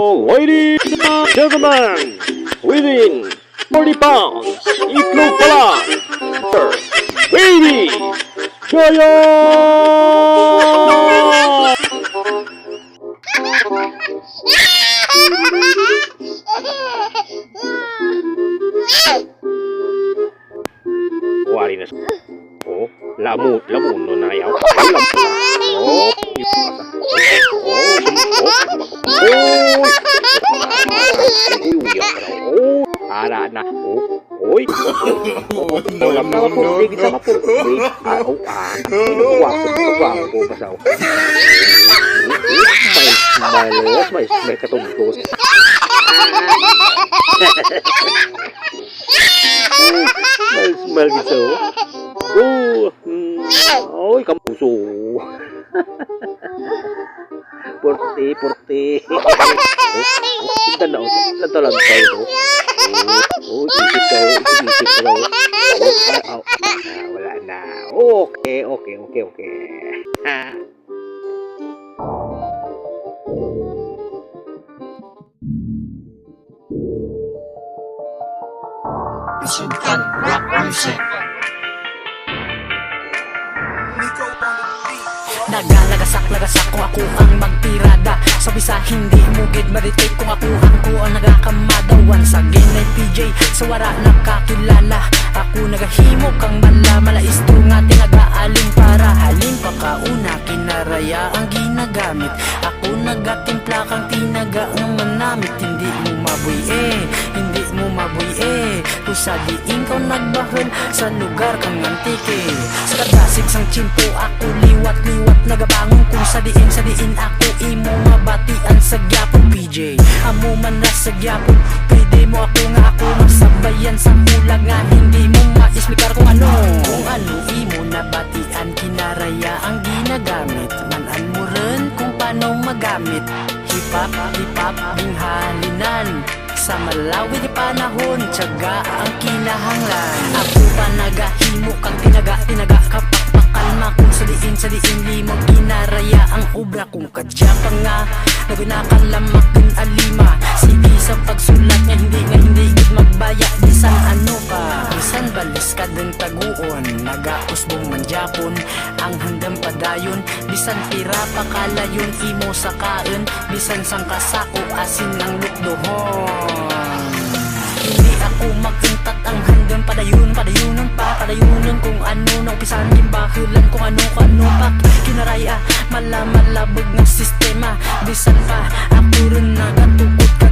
Ladies and gentlemen, within 40 pounds, itlog pala, Baby Jaya! Wari na. Oh, lamu, lamu no na yaw. Lamu. Oh, arana o oi ola mala ko bigi sama ko bi a o a o wa o wa ko pasau mai mai lo mai mai ka tom to mai mai ki so ôi, kamu so Purti, purti. Tanda, tanda lang tayo wala na. Okay, okay, okay, okay. Music, rock music. Nagalagasak-lagasak kung ako ang magtirada Sabi sa hindi mugid maritate kung ako ang ko ang nagakamadawan Sa ay PJ sa wara nakakilala. Ako nagahimo kang mala Malaisto nga tinagaaling para. Halin pa kauna kinaraya ang ginagamit. Ako nagatimpla kang tinaga ng manamit Hindi mo mabuy eh, hindi mo mabuy eh. Kung sa diin ko nagbahal sa lugar kang antike Sa kadasig sang chimpo ako liwat-liwat nagabangon Kung sa diin sa diin ako imo mabatian sa gyapon PJ Amo man na sa gyapon Pwede mo ako nga ako masabayan sa mula nga Hindi mo maismikar kung ano. Kung ano imo nabatian kinaraya ang ginagamit. Manan mo rin kung paano magamit. Hip-hop, hip-hop, binghalinan sa malawi di panahon, tiyaga ang kinahanglan. Ako pa nagahimo kang tinaga, tinaga kapak pakalma Kung sa diin, sa diin, limang kinaraya ang obra. Kung kadya pa nga, nagunakalamak din alima. Sige sa pagsulat nga hindi nga hindi gid magbaya. Bisan ano pa, bisan balis ka din taguon. Nagausbong manjapon, ang handang padayon. Bisan tira pa kalayon, imo sa kaon. Bisan sang kasako, asin ng lukdohon maguntat ang handang padayon Padayunan pa, padayunan kung ano. Nang pisan gimbahulan kung ano kung ano pa. Kinaraya, malamalabog ng sistema. Bisan pa, ako rin nagatukot kag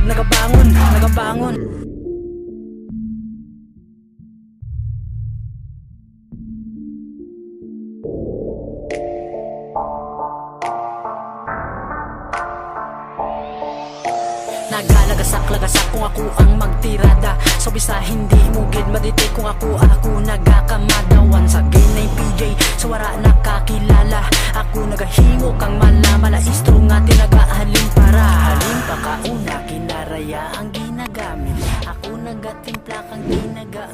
Nagalagasak-lagasak kung ako ang magtirada. So bisa hindi mugid madite kung ako ako nagakamadawan Sa game PJ sa wara nakakilala. Ako nagahingo kang malamala Istro nga tinagahalin para. Halin pa kauna kinaraya ang ginagamit. Ako nagatimpla kang ginaga